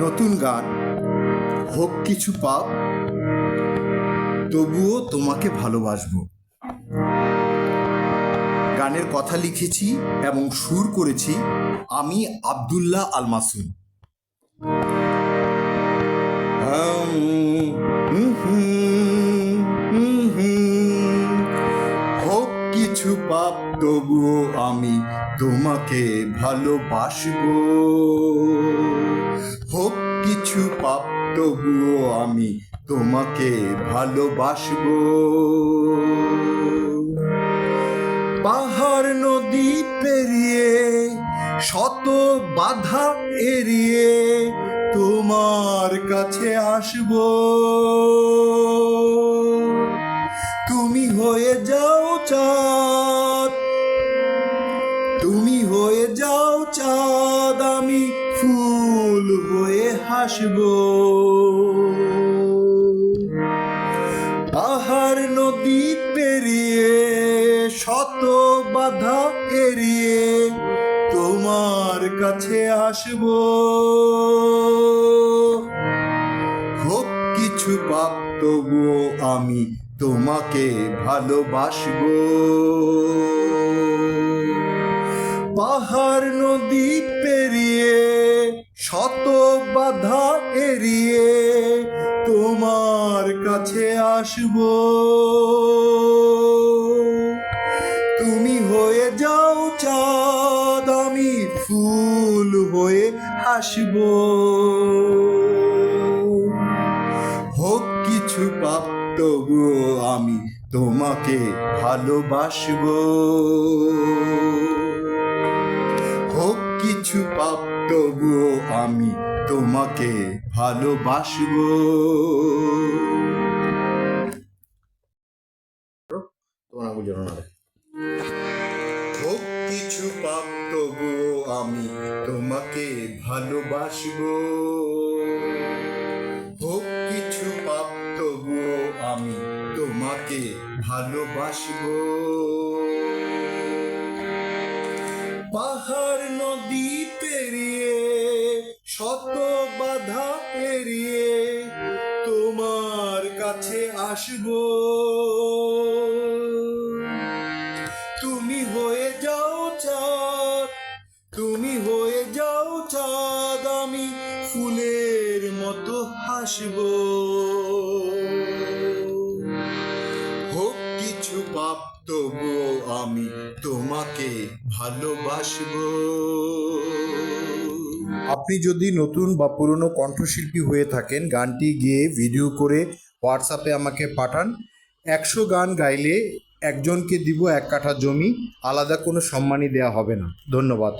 নতুন গান, হোক কিছু পাপ, তবুও তোমাকে ভালোবাসবো। গানের কথা লিখেছি এবং সুর করেছি আমি আব্দুল্লাহ আল মাসুম হোক কিছু পাপ, তবুও আমি তোমাকে ভালোবাসবো। হোক কিছু পাপ, তবুও আমি তোমাকে ভালোবাসবো। পাহাড়, নদী পেরিয়ে, শত বাধা এড়িয়ে তোমার কাছে আসব। তুমি হয়ে যাও, চাঁদ। যাও চাঁদ, আমি ফুল হয়ে হাসবো। পাহাড় নদী পেরিয়ে, শত বাধা এড়িয়ে তোমার কাছে আসব। হোক কিছু পাপ, তবুও আমি তোমাকে ভালোবাসবো। পাহাড় শত বাধা এড়িয়ে তোমার কাছে আসব। তুমি হয়ে যাও চাঁদ, আমি ফুল হয়ে হাসবো। হোক কিছু পাপ, তবুও আমি তোমাকে ভালোবাসবো। তোমাকে ভালোবাসবো। তোমার আঙুল কিছু পাপ তবুও আমি তোমাকে ভালোবাসবো। হোক কিছু পাপ তবুও আমি তোমাকে ভালোবাসবো। পাহাড় নদী পেরিয়ে শত বাধা পেরিয়ে তোমার কাছে আসব। তুমি হয়ে যাও চাঁদ, তুমি হয়ে যাও চাঁদ, আমি ফুলের মতো হাসবো। হোক কিছু পাপ, তবুও আমি তোমাকে ভালোবাসবো। আপনি যদি নতুন বা পুরনো কণ্ঠশিল্পী হয়ে থাকেন, গানটি গিয়ে ভিডিও করে হোয়াটসঅ্যাপে আমাকে পাঠান। একশো গান গাইলে একজনকে দিব এক কাঠা জমি, আলাদা কোনো সম্মানই দেওয়া হবে না। ধন্যবাদ।